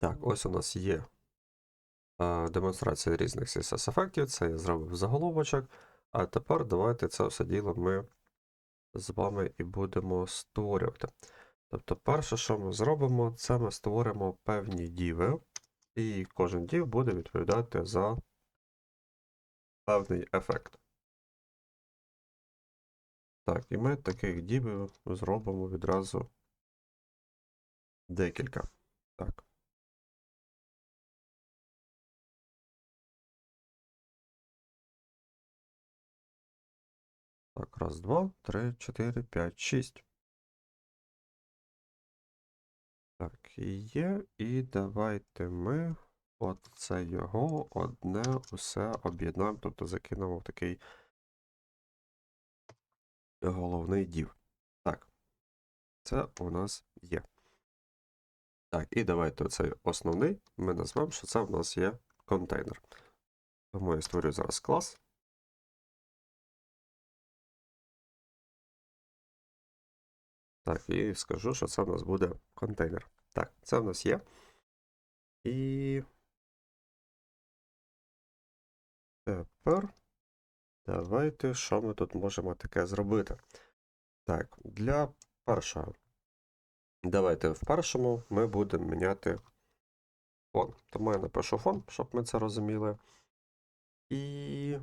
Так, ось у нас є е, демонстрація різних CSS ефектів. Це я зробив заголовочок. А тепер давайте це все діло ми з вами і будемо створювати. Тобто, перше, що ми зробимо, це ми створимо певні діви, і кожен дів буде відповідати за певний ефект. Так, і ми таких дівів зробимо відразу декілька. Так. Так, раз, два, три, чотири, п'ять, шість. Так, є. І давайте ми от це його одне усе об'єднаємо, тобто закинемо в такий головний дів. Так, це у нас є. Так, і давайте оцей основний ми назвемо, що це в нас є контейнер. Тому я створю зараз клас. Так, і скажу, що це в нас буде контейнер. Так, це в нас є. І тепер давайте, що ми тут можемо таке зробити. Так, для першого. Давайте в першому ми будемо міняти фон. Тому я напишу фон, щоб ми це розуміли. І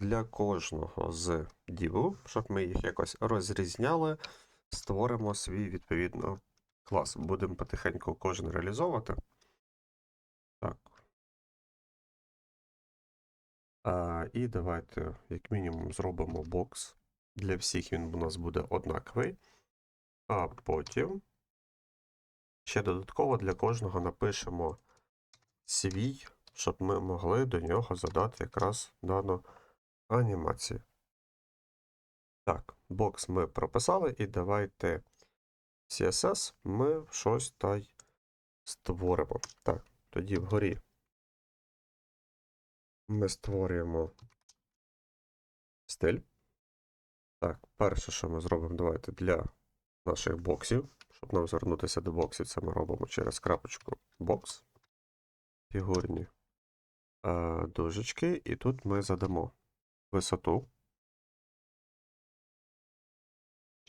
для кожного з діву, щоб ми їх якось розрізняли, створимо свій відповідно клас. Будемо потихеньку кожен реалізовувати. Так. А, і давайте, як мінімум, зробимо бокс. Для всіх він у нас буде однаковий. А потім ще додатково для кожного напишемо свій, щоб ми могли до нього задати якраз дану анімацію. Так, бокс ми прописали, і давайте CSS ми щось та й створимо. Так, тоді вгорі ми створюємо стиль. Так, перше, що ми зробимо, давайте для наших боксів. Щоб нам звернутися до боксів, це ми робимо через крапочку бокс, фігурні е, дужечки, і тут ми задамо висоту,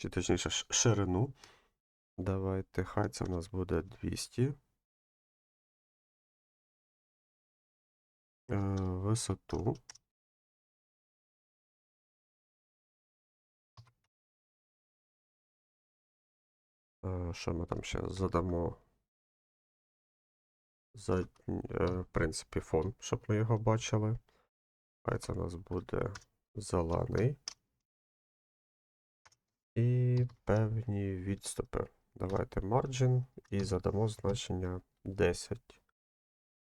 чи точніше ширину. Давайте, хай це в нас буде 200. Е, висоту. Е, Що ми там ще задамо? За, е, в принципі, фон, щоб ми його бачили. Хай це у нас буде зелений. І певні відступи. Давайте margin і задамо значення 10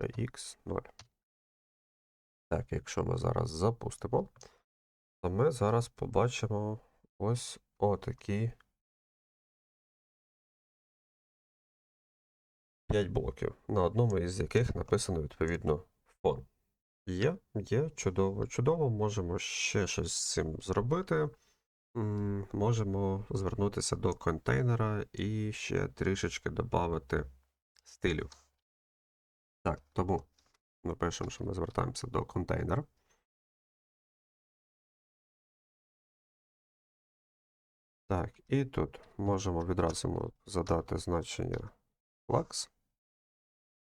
x 0. Так, якщо ми зараз запустимо, то ми зараз побачимо ось отакі 5 блоків, на одному із яких написано відповідно фон. Є, є, чудово, чудово. Можемо ще щось з цим зробити. Можемо звернутися до контейнера і ще трішечки додати стилів. Так, тому напишемо, що ми звертаємося до контейнера. Так, і тут можемо відразу задати значення flex.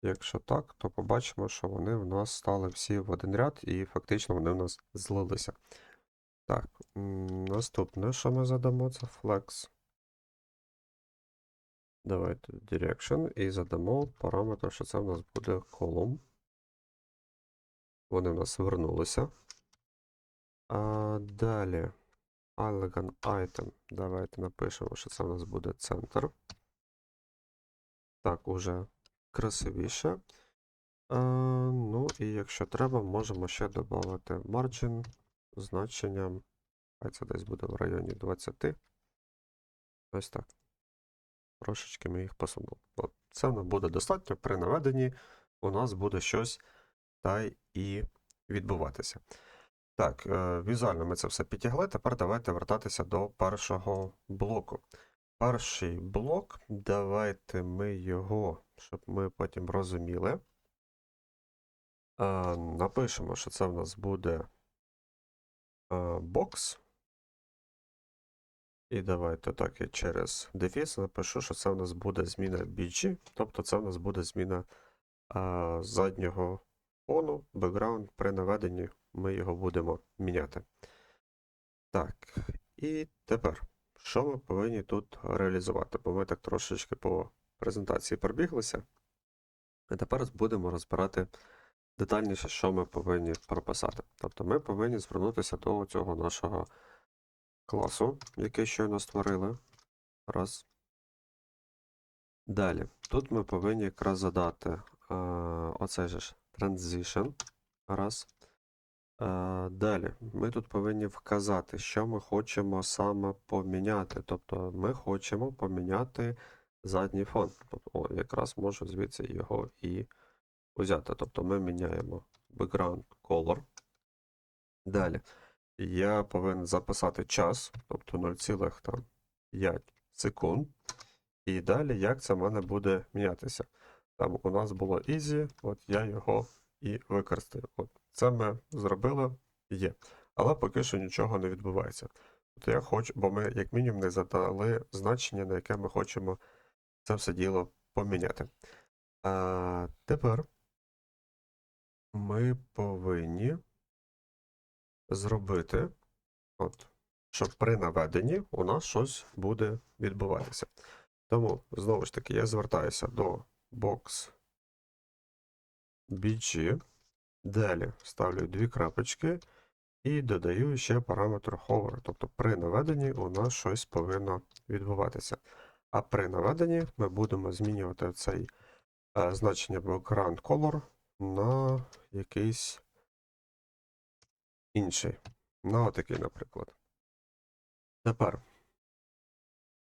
Якщо так, то побачимо, що вони в нас стали всі в один ряд, і фактично вони в нас злилися. Так, наступне, що ми задамо, це flex. Давайте direction і задамо параметр, що це в нас буде column. Вони в нас вернулися. А далі elegant item. Давайте напишемо, що це в нас буде центр. Так, уже красивіше. А, ну і якщо треба, можемо ще додати margin значенням. Хай це десь буде в районі 20. Ось так. Трошечки ми їх посунули. От, це нам буде достатньо. При наведенні у нас буде щось та і відбуватися. Так, е, візуально ми це все підтягли. Тепер давайте вертатися до першого блоку. перший блок. Давайте ми його, щоб ми потім розуміли. Напишемо, що це в нас буде бокс. І давайте так я через дефіс напишу, що це в нас буде зміна BG, тобто це в нас буде зміна а, заднього фону, бекграунд. При наведенні ми його будемо міняти. Так, і тепер, що ми повинні тут реалізувати? Бо ми так трошечки по презентації пробіглися. І тепер будемо розбирати детальніше, що ми повинні прописати. Тобто ми повинні звернутися до цього нашого класу, який щойно створили. Раз. Далі. Тут ми повинні якраз задати е, оцей же ж transition. Раз. Е, далі. Ми тут повинні вказати, що ми хочемо саме поміняти. Тобто ми хочемо поміняти задній фон. Тобто, о, якраз можу звідси його і взяти. Тобто ми міняємо background color. Далі. Я повинен записати час, тобто 0,5 секунд. І далі, як це в мене буде мінятися. Там у нас було easy, от я його і використаю. От це ми зробили, є. Але поки що нічого не відбувається. Тобто я хочу, бо ми, як мінімум, не задали значення, на яке ми хочемо це все діло поміняти. А тепер ми повинні зробити, от, щоб при наведенні у нас щось буде відбуватися. Тому, знову ж таки, я звертаюся до box BG. Далі ставлю дві крапочки і додаю ще параметр hover. Тобто при наведенні у нас щось повинно відбуватися. А при наведенні ми будемо змінювати цей е, значення background color на якийсь інший. На отакий, наприклад. Тепер,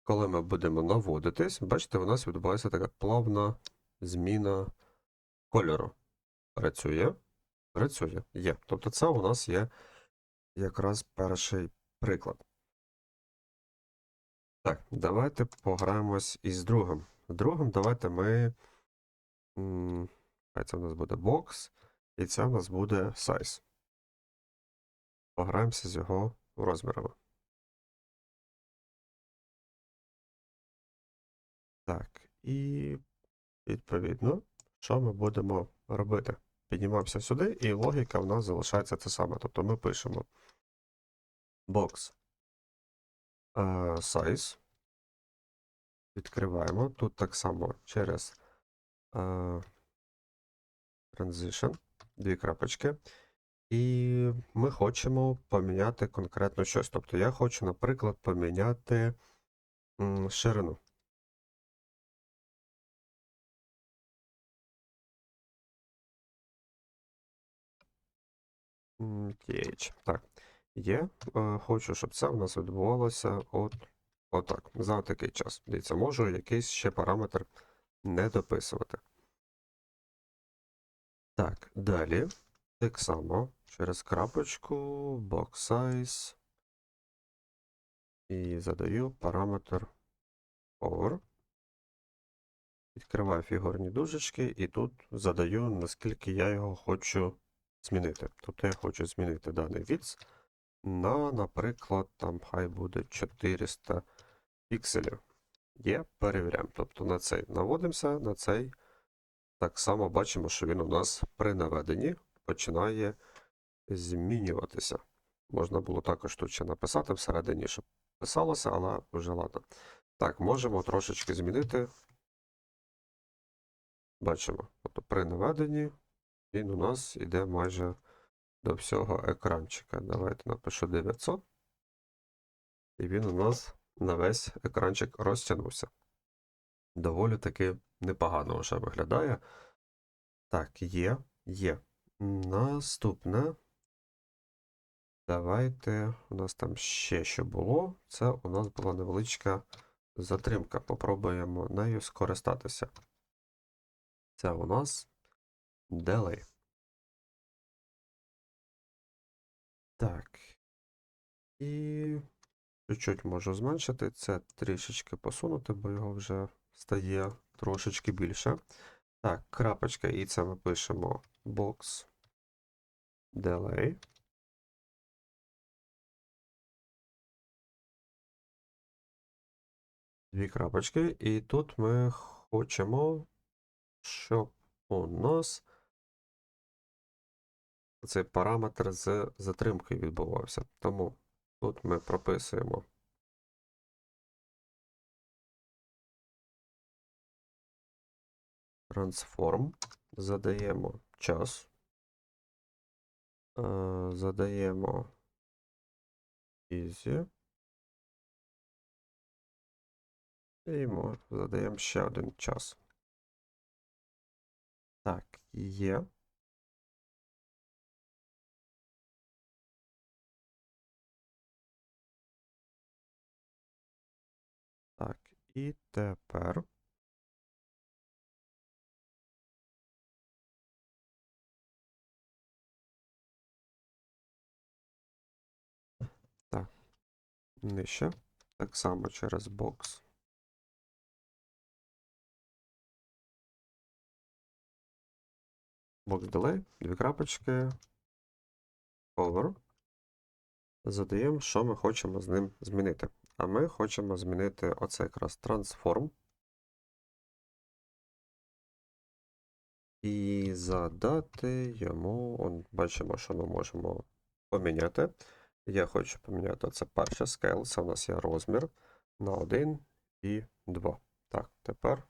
коли ми будемо наводитись, бачите, у нас відбувається така плавна зміна кольору. Працює. Працює. Є. Тобто це у нас є якраз перший приклад. Так, давайте пограємось із другим. Другим давайте ми. Це у нас буде бокс, і це у нас буде size. Пограємося з його розмірами. Так, і відповідно, що ми будемо робити? Піднімаємося сюди, і логіка в нас залишається те саме. Тобто ми пишемо box е, size. Відкриваємо. Тут так само через е, transition, дві крапочки. І ми хочемо поміняти конкретно щось. Тобто я хочу, наприклад, поміняти ширину. TH. Так, є. Е, Хочу, щоб це в нас відбувалося от, отак. За такий час. Дивіться, можу якийсь ще параметр не дописувати. Так, далі. Так само через крапочку, box size. І задаю параметр over. Відкриваю фігурні дужечки і тут задаю, наскільки я його хочу змінити. Тобто я хочу змінити даний відс на, наприклад, там хай буде 400 пікселів. Є, перевіряємо. Тобто на цей наводимося, на цей так само бачимо, що він у нас при наведенні починає змінюватися. Можна було також тут ще написати всередині, щоб писалося, але вже ладно. Так, можемо трошечки змінити. Бачимо, тобто при наведенні він у нас йде майже до всього екранчика. Давайте напишу 900. І він у нас на весь екранчик розтягнувся. Доволі таки непогано вже виглядає. Так, є, є. Наступне. Давайте. У нас там ще що було. Це у нас була невеличка затримка. Попробуємо нею скористатися. Це у нас delay. Так. І чуть-чуть можу зменшити, це трішечки посунути, бо його вже стає трошечки більше. Так, крапочка, і це ми пишемо box delay. Дві крапочки, і тут ми хочемо, щоб у нас цей параметр з затримкою відбувався. Тому тут ми прописуємо transform, задаємо час, е, задаємо easy. І мо- задаємо ще один час. Так, є. Так, і тепер. Нижче. Так само через бокс. Box delay, дві крапочки, over. Задаємо, що ми хочемо з ним змінити. А ми хочемо змінити оце якраз transform. І задати йому, он, бачимо, що ми можемо поміняти. Я хочу поміняти оце перше scale, це у нас є розмір на 1 і 2. Так, тепер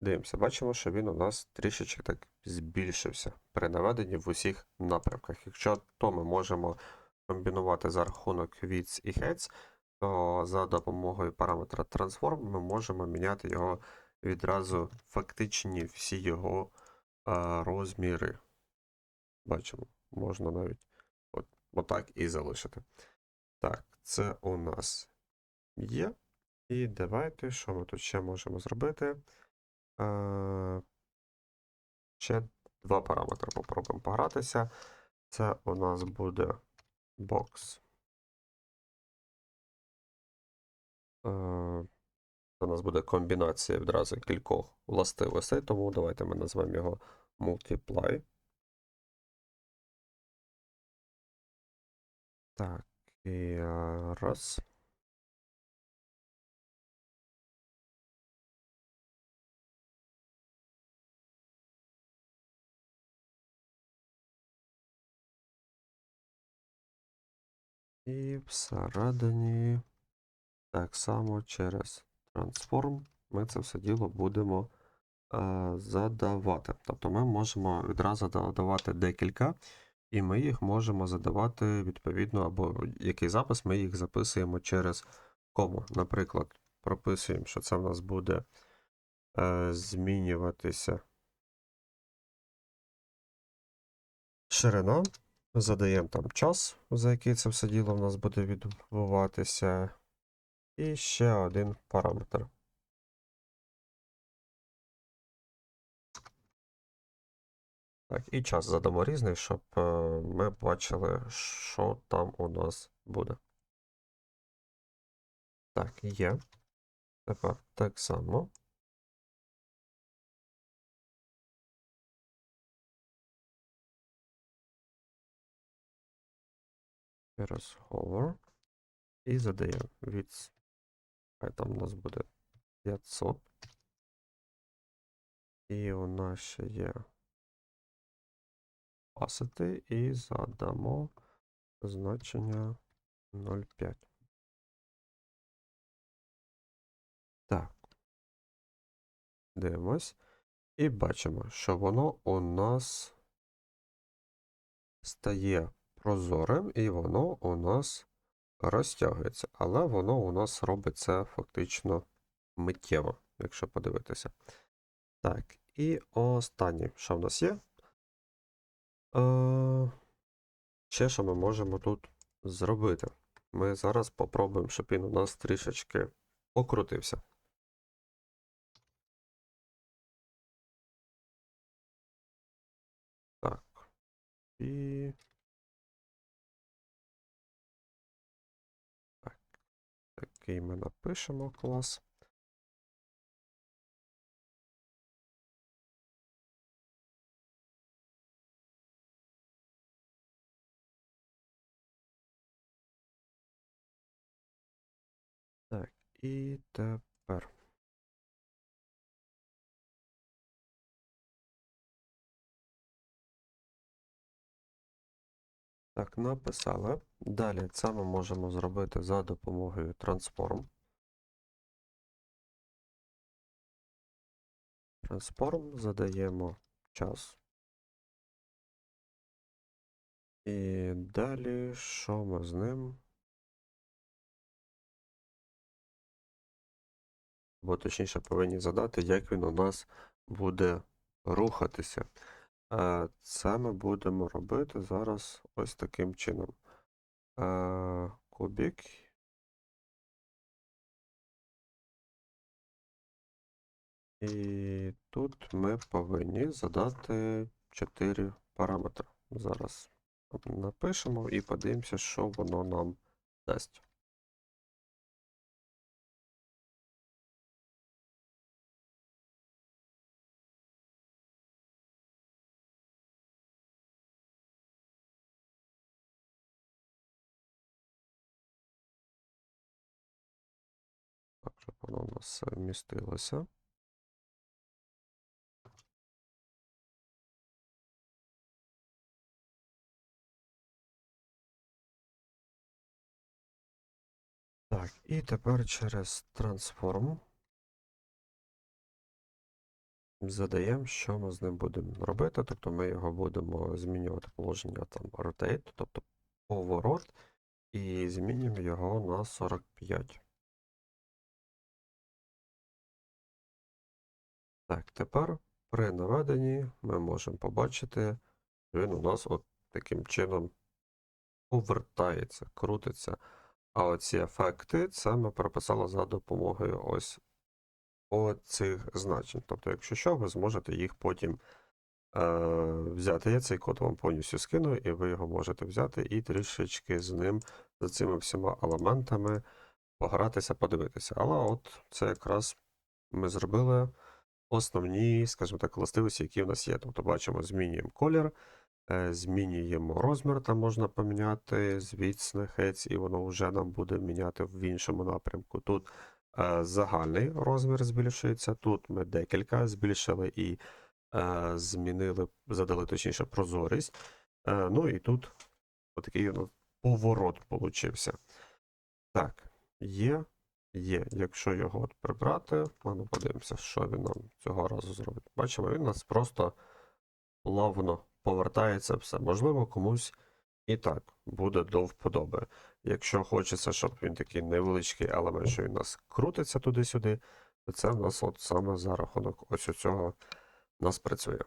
Дивимося, бачимо, що він у нас трішечки так збільшився при наведенні в усіх напрямках. Якщо то ми можемо комбінувати за рахунок width і heads, то за допомогою параметра transform ми можемо міняти його відразу фактичні всі його а, розміри. Бачимо, можна навіть отак і залишити. Так, це у нас є. І давайте, що ми тут ще можемо зробити? Е, Ще два параметри попробуємо погратися. Це у нас буде box. Е, у нас буде комбінація відразу кількох властивостей, тому давайте ми назвемо його multiply. Так, і раз. І всередині так само через transform ми це все діло будемо е, задавати. Тобто ми можемо відразу додавати декілька, і ми їх можемо задавати відповідно, або який запис, ми їх записуємо через кому. Наприклад, прописуємо, що це в нас буде е, змінюватися ширина. Задаємо там час, за який це все діло в нас буде відбуватися. І ще один параметр. Так, і час задамо різний, щоб е, ми бачили, що там у нас буде. Так, є. Тепер так само. Через hover. І задаємо від. Хай там у нас буде 500. І у нас ще є opacity і задамо значення 0,5. Так. Дивимось. І бачимо, що воно у нас стає прозорим, і воно у нас розтягується. Але воно у нас робить це фактично миттєво, якщо подивитися. Так, і останнє, що в нас є? Е, Ще що ми можемо тут зробити? Ми зараз попробуємо, щоб він у нас трішечки покрутився. Так. І. Так. який ми напишемо клас. І тепер. Так, написали. Далі це ми можемо зробити за допомогою Transform. Transform задаємо час. І далі, що ми з ним? Або точніше повинні задати, як він у нас буде рухатися. Е, Це ми будемо робити зараз ось таким чином. Е, Кубік. І тут ми повинні задати 4 параметри. Зараз напишемо і подивимося, що воно нам дасть. Щоб воно у нас вмістилося. Так, і тепер через Transform задаємо, що ми з ним будемо робити. Тобто ми його будемо змінювати положення там rotate, тобто поворот, і змінюємо його на 45. Так, тепер при наведенні ми можемо побачити, він у нас от таким чином повертається, крутиться. А оці ефекти це ми прописали за допомогою ось оцих значень. Тобто, якщо що, ви зможете їх потім е, взяти. Я цей код вам повністю скину, і ви його можете взяти і трішечки з ним, за цими всіма елементами погратися, подивитися. Але от це якраз ми зробили основні, скажімо так, властивості, які в нас є. Тобто, бачимо, змінюємо колір. Е, Змінюємо розмір, там можна поміняти звідси хець, і воно вже нам буде міняти в іншому напрямку. Тут е, загальний розмір збільшується, тут ми декілька збільшили і е, змінили, задали точніше прозорість. Ну і тут отакий ну, поворот получився. Так, є, є. Якщо його от прибрати, ну подивимося, що він нам цього разу зробить. Бачимо, він у нас просто плавно повертається все. Можливо, комусь і так буде до вподоби. Якщо хочеться, щоб він такий невеличкий елемент, що він у нас крутиться туди-сюди, то це в нас от саме за рахунок ось цього нас працює.